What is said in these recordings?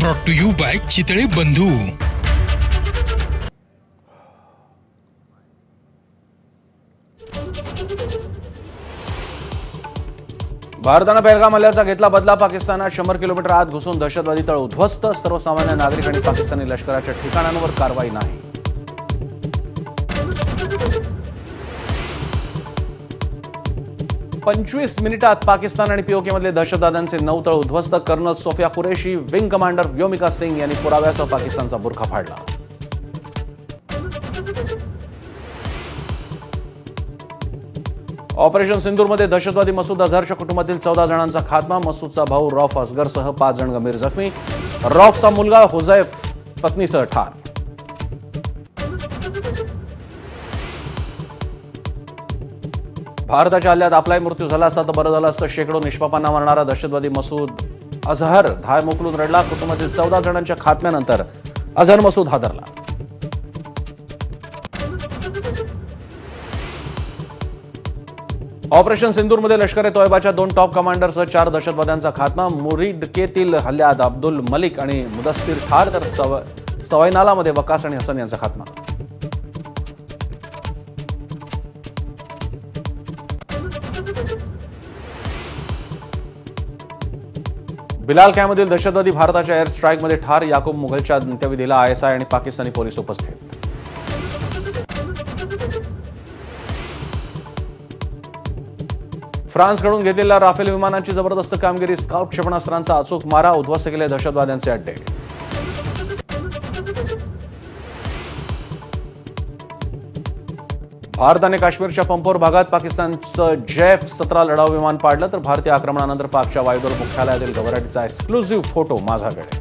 Brought to you by Chitale Bandhu भारतानं पहलगाम हल्ल्याचा घेतला बदला. पाकिस्तानात शंभर किलोमीटर आत घुसून दहशतवादी तळ उद्ध्वस्त. सर्वसामान्य नागरिक आणि पाकिस्तानी लष्कराच्या ठिकाणांवर कारवाई नाही. पंचवीस मिनिटात पाकिस्तान आणि पीओकेमधले दहशतवाद्यांचे नऊ तळ उद्ध्वस्त colonel Sofia Qureshi wing commander Vyomika Singh यांनी पुराव्यासह पाकिस्तानचा बुरखा फाडला. ऑपरेशन सिंधूरमध्ये दहशतवादी मसूद अझहरच्या कुटुंबातील चौदा जणांचा खात्मा मसूदचा भाऊ रॉफ असगरसह पाच जण गंभीर जखमी. रॉफचा मुलगा हुजैफ पत्नीसह ठार. भारताच्या हल्ल्यात आपलाही मृत्यू झाला असता तर बरं झालं असतं. शेकडो निष्पापांना मारणारा दहशतवादी मसूद अझहर धाय मोकलून रडला. कुटुंबातील चौदा जणांच्या खात्म्यानंतर अझहर मसूद हादरला. ऑपरेशन सिंदूरमध्ये लष्कर ए तोयबाच्या दोन टॉप कमांडरसह चार दहशतवाद्यांचा खात्मा. मुरीदकेतील हल्ल्यात अब्दुल मलिक आणि मुदस्सीर ठार तर सव सवैनालामध्ये वकास आणि हसन यांचा खात्मा. बिलाल कॅमधील दहशतवादी भारताच्या एअर स्ट्राईकमध्ये ठार याकूब मुघलच्या अंत्यविधीला आयएसआय आणि पाकिस्तानी पोलीस उपस्थित. फ्रान्सकडून घेतलेल्या राफेल विमानांची जबरदस्त कामगिरी स्काउट क्षेपणास्त्रांचा अचूक मारा उद्ध्वस्त केले दहशतवाद्यांचे अड्डे. भारत आणि काश्मीरच्या पंपोर भागात पाकिस्तानचं जेफ सतरा लढाऊ विमान पाडलं तर भारतीय आक्रमणानंतर पाकच्या वायुदल मुख्यालयातील गवराटीचा एक्सक्लुझिव्ह फोटो माझाकडे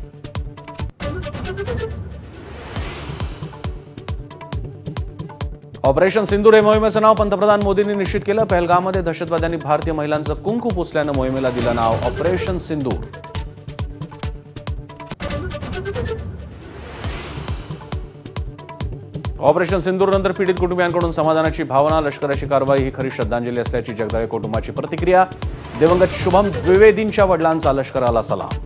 ऑपरेशन सिंदूर हे मोहिमेचं नाव पंतप्रधान मोदींनी निश्चित केलं. पहलगाममध्ये दहशतवाद्यांनी भारतीय महिलांचं कुंकू पुसल्यानं मोहिमेला दिलं नाव ऑपरेशन सिंदूर. ऑपरेशन सिंदूर नंतर पीडित कुटुंबियांकडून समाधानाची भावना लष्कराची कारवाई ही खरी श्रद्धांजली असल्याची जगदाळे कुटुंबाची प्रतिक्रिया. दिवंगत शुभम द्विवेदींच्या वडिलांचा लष्कराला सलाम.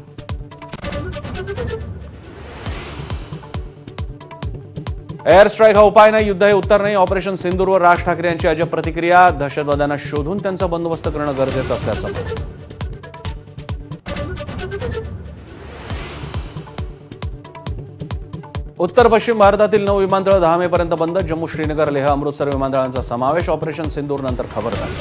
एअर स्ट्राईक हा उपाय नाही युद्ध हे उत्तर नाही. ऑपरेशन सिंदूरवर राज ठाकरे यांची अजब प्रतिक्रिया. दहशतवाद्यांना शोधून त्यांचा बंदोबस्त करणं गरजेचं असल्याचं उत्तर पश्चिम भारतातील नऊ विमानतळ दहा मे पर्यंत बंद. जम्मू श्रीनगर लेह अमृतसर विमानतळांचा समावेश. ऑपरेशन सिंदूर नंतर खबरदारी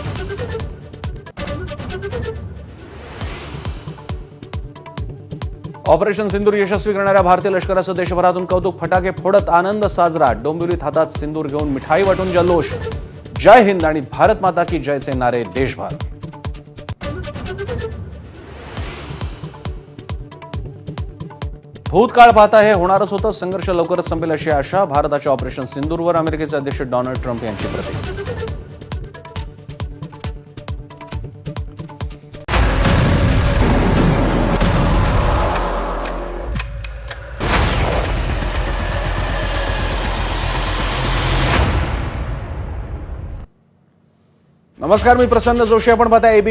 ऑपरेशन सिंदूर यशस्वी करणाऱ्या भारतीय लष्कराचं देशभरातून कौतुक. फटाके फोडत आनंद साजरा. डोंबिवलीत हातात सिंदूर घेऊन मिठाई वाटून जल्लोष. जय हिंद आणि भारत माता की जयचे नारे देशभर. भूतकाळ पाहता हे होणारच होतं. संघर्ष लवकरच संपेल अशी आशा. भारताच्या ऑपरेशन सिंदूरवर अमेरिकेचे अध्यक्ष डोनाल्ड ट्रम्प यांची प्रतिक्रिया. नमस्कार मी प्रसन्न जोशी. आपण पाहता एबी